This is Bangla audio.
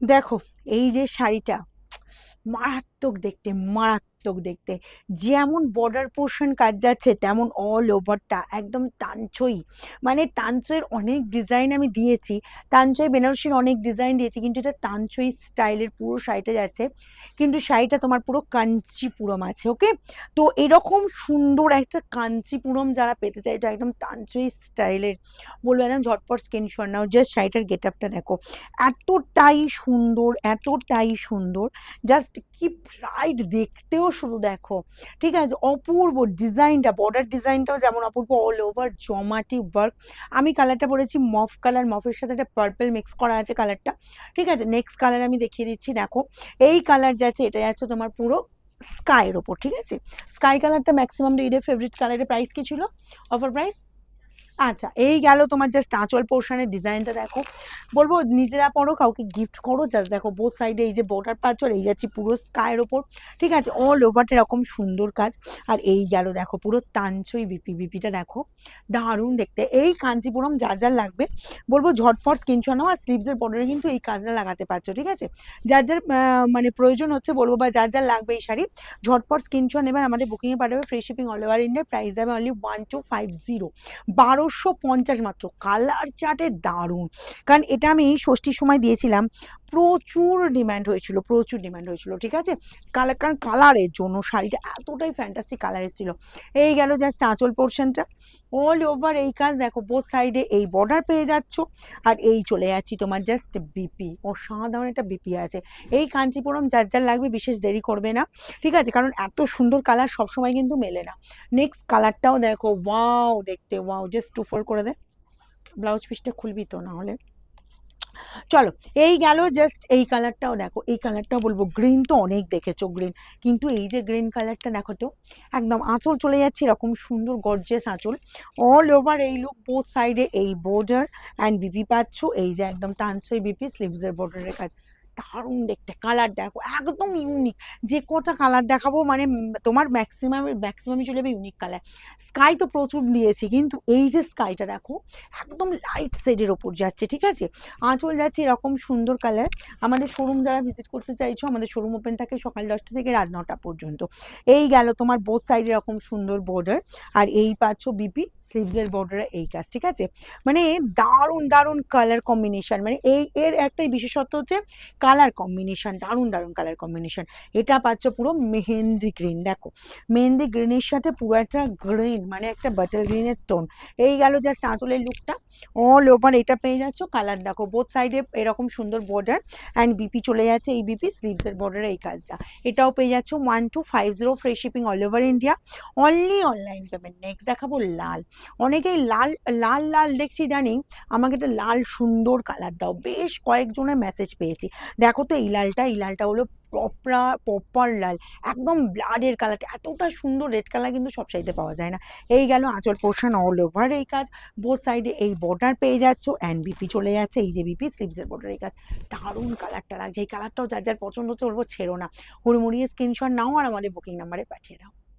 দেখো এই যে শাড়িটা মারাত্মক দেখতে মারাত্মক। দেখতে। যেমন বর্ডার পোর্শন কাজ যাচ্ছে, তেমন অল ওভারটা একদম টানছই মানে তানচইয়ের অনেক ডিজাইন আমি দিয়েছি। তানচই বেনারসির অনেক ডিজাইন দিয়েছি, কিন্তু এটা তানচই স্টাইলের পুরো শাড়িটা যাচ্ছে। কিন্তু শাড়িটা তোমার পুরো কাঞ্চিপুরম আছে ওকে তো এরকম সুন্দর একটা কাঞ্চিপুরম যারা পেতে চায়, এটা একদম তানচই স্টাইলের বলব একদম ঝটপট স্ক্রিনশট নাও জাস্ট শাড়িটার গেট আপটা দেখো। এতটাই সুন্দর এতটাই সুন্দর। জাস্ট কি ব্রাইট দেখতেও শুধু দেখো। ঠিক আছে? অপূর্ব ডিজাইনটা বর্ডার ডিজাইনটাও যেমন অপূর্ব অল ওভার জমাটি ওয়ার্ক আমি কালারটা পরেছি মফ কালার মফের সাথে একটা পার্পল মিক্স করা আছে কালারটা ঠিক আছে? নেক্সট কালার আমি দেখিয়ে দিচ্ছি, দেখো। এই কালার যাচ্ছে এটা যাচ্ছে তোমার পুরো স্কাইয়ের ওপর ঠিক আছে? স্কাই কালারটা ম্যাক্সিমাম ঈদের ফেভারিট কালারের প্রাইস কি ছিল? অফার প্রাইস আচ্ছা এই গেল তোমার জাস্ট আঁচল পোর্শনের ডিজাইনটা দেখো। বলব নিজেরা পড়ো, কাউকে গিফট করো জাস্ট দেখো বোথ সাইডে এই যে বর্ডার পাচ্ছ এই যাচ্ছি পুরো স্কায়ের ওপর। ঠিক আছে অল ওভার এরকম সুন্দর কাজ। আর এই গেল দেখো পুরো টানছই বিপি, বিপিটা দেখো। দারুণ দেখতে। এই কাঞ্চিপুরম যা যার লাগবে, বলব ঝটফট স্ক্রিনশট নাও আর স্লিভসের বর্ডারে কিন্তু এই কাজটা লাগাতে পারছ, ঠিক আছে? যার যার মানে প্রয়োজন হচ্ছে বলব বা যার যার লাগবে এই শাড়ি ঝটফট স্ক্রিনশট নেবেন আমাদের বুকিংয়ে পাঠাবে free shipping all over India price দেবে only one two five zero বারোশো পঞ্চাশ মাত্র। কালার চার্টে দারুণ। কারণ এটা আমি ষষ্ঠীর সময় দিয়েছিলাম। প্রচুর ডিম্যান্ড হয়েছিল, প্রচুর ডিম্যান্ড হয়েছিল, ঠিক আছে? কালার, কারণ কালারের জন্য শাড়িটা এতটাই ফ্যান্টাস্টিক কালার এসেছিল। এই গেল জাস্ট আঁচল পোর্শনটা অল ওভার এই কাজ, দেখো বোথ সাইডে এই বর্ডার পেয়ে যাচ্ছ, আর এই চলে যাচ্ছি তোমার জাস্ট বিপি অসাধারণ একটা বিপি আছে। এই কাঞ্চিপুরম যার যার লাগবে বিশেষ দেরি করবে না, ঠিক আছে? কারণ এত সুন্দর কালার সবসময় কিন্তু মেলে না। নেক্সট কালারটাও দেখো ওয়াও দেখতে ওয়াও জাস্ট টু ফোর করে দে। ব্লাউজ পিসটা খুলবি তো না হলে চলো, এই গেল জাস্ট এই কালারটাও দেখো, এই কালারটাও বলব গ্রিন তো অনেক দেখেছ গ্রিন কিন্তু এই যে গ্রিন কালারটা দেখো তো, একদম আঁচল চলে যাচ্ছে, এরকম সুন্দর গর্জেস আঁচল অল ওভার এই লুক বোথ সাইডে এই বর্ডার অ্যান্ড বিপি পাচ্ছ, এই যে একদম টানসই বিপি স্লিভসের বর্ডারের কাজ। দারুণ দেখতে কালার দেখো, একদম ইউনিক যে কটা কালার দেখাবো মানে তোমার ম্যাক্সিমাম ম্যাক্সিমামই চলে যাবে ইউনিক কালার স্কাই তো প্রচুর দিয়েছি, কিন্তু এই যে স্কাইটা দেখো, একদম লাইট শেডের ওপর যাচ্ছে, ঠিক আছে? আঁচল যাচ্ছে এরকম সুন্দর কালার আমাদের শোরুম যারা ভিজিট করতে চাইছো, আমাদের শোরুম ওপেন থাকে সকাল দশটা থেকে রাত নটা পর্যন্ত। এই গেল তোমার বোথ সাইডে এরকম সুন্দর বর্ডার আর এই পাচ্ছ বিপি স্লিভসের বর্ডারে এই কাজ, ঠিক আছে? মানে দারুণ দারুণ কালার কম্বিনেশন মানে এই, এর একটাই বিশেষত্ব হচ্ছে কালার কম্বিনেশন দারুণ দারুণ কালার কম্বিনেশন এটা পাচ্ছ পুরো মেহেন্দি গ্রিন দেখো। মেহেন্দি গ্রিনের সাথে পুরো একটা গ্রিন মানে একটা বাটার গ্রিনের টোন এই গেল জাস্ট আঁচলের লুকটা অল ওভার এটা পেয়ে যাচ্ছ কালার দেখো বোথ সাইডে এরকম সুন্দর বর্ডার অ্যান্ড বিপি চলে যাচ্ছে এই বিপি স্লিভসের বর্ডারে এই কাজটা। এটাও পেয়ে যাচ্ছ one two five zero free shipping all over India only online payment next দেখাবো লাল। অনেকেই লাল লাল লাল দেখছি জানি, আমাকে একটা লাল সুন্দর কালার দাও। বেশ কয়েকজনের মেসেজ পেয়েছি। দেখো তো এই লালটা এই লালটা হলো প্রপরা প্রপার লাল। একদম ব্লাডের কালারটা এতটা সুন্দর রেড কালার কিন্তু সব সাইডে পাওয়া যায় না। এই গেল আঁচল পোর্শন অল ওভার এই কাজ। বোথ সাইডে এই বর্ডার পেয়ে যাচ্ছ। অ্যান্ড বিপি চলে যাচ্ছে। এই যে বিপি স্লিপসের বর্ডার এই কাজ। দারুণ কালারটা লাগছে। এই কালারটাও যার যার পছন্দ হচ্ছে বলব ছেড়ো না। হুড়মুড়িয়ে স্ক্রিনশট নাও আর আমাদের বুকিং নাম্বারে পাঠিয়ে দাও।